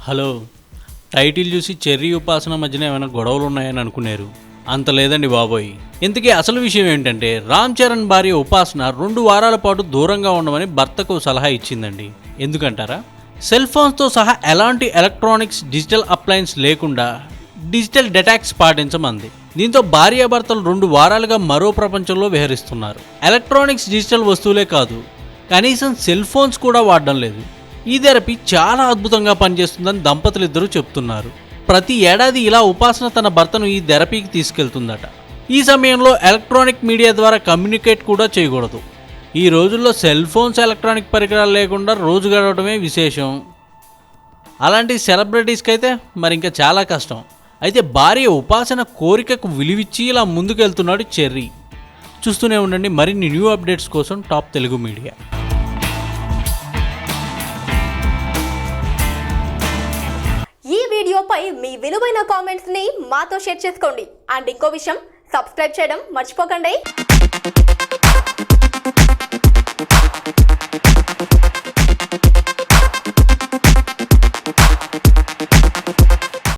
Hello. Title చూసి cherry ఉపాసన మధ్యన ఏమైనా గొడవలు ఉన్నాయని అనుకున్నారు అంత లేదండి బాబోయ్. ఇంతకీ అసలు విషయం ఏంటంటే రామ్ చరణ్ భార్య ఉపాసన రెండు వారాల పాటు దూరంగా ఉండమని భర్తకు సలహా ఇచ్చిందండి. ఎందుకంటారా? సెల్ ఫోన్స్తో సహా ఎలాంటి ఎలక్ట్రానిక్స్ డిజిటల్ అప్లయన్స్ లేకుండా డిజిటల్ డెటాక్స్ పాటించమంది. దీంతో భార్యాభర్తలు రెండు వారాలుగా మరో ప్రపంచంలో విహరిస్తున్నారు. ఎలక్ట్రానిక్స్ డిజిటల్ వస్తువులే కాదు కనీసం సెల్ ఫోన్స్ కూడా వాడడం లేదు. ఈ థెరపీ చాలా అద్భుతంగా పనిచేస్తుందని దంపతులు ఇద్దరూ చెప్తున్నారు. ప్రతి ఏడాది ఇలా ఉపాసన తన భర్తను ఈ థెరపీకి తీసుకెళ్తుందట. ఈ సమయంలో ఎలక్ట్రానిక్ మీడియా ద్వారా కమ్యూనికేట్ కూడా చేయకూడదు. ఈ రోజుల్లో సెల్ ఫోన్స్ ఎలక్ట్రానిక్ పరికరాలు లేకుండా రోజు గడవడమే విశేషం. అలాంటి సెలబ్రిటీస్కి అయితే మరి ఇంకా చాలా కష్టం. అయితే భార్య ఉపాసన కోరికకు విలువిచ్చి ఇలా ముందుకెళ్తున్నాడు చెర్రీ. చూస్తూనే ఉండండి మరిన్ని న్యూ అప్డేట్స్ కోసం టాప్ తెలుగు మీడియా. ఈ వీడియోపై మీ విలువైన కామెంట్స్ని మాతో షేర్ చేసుకోండి. అండ్ ఇంకో విషయం సబ్స్క్రైబ్ చేయడం మర్చిపోకండి.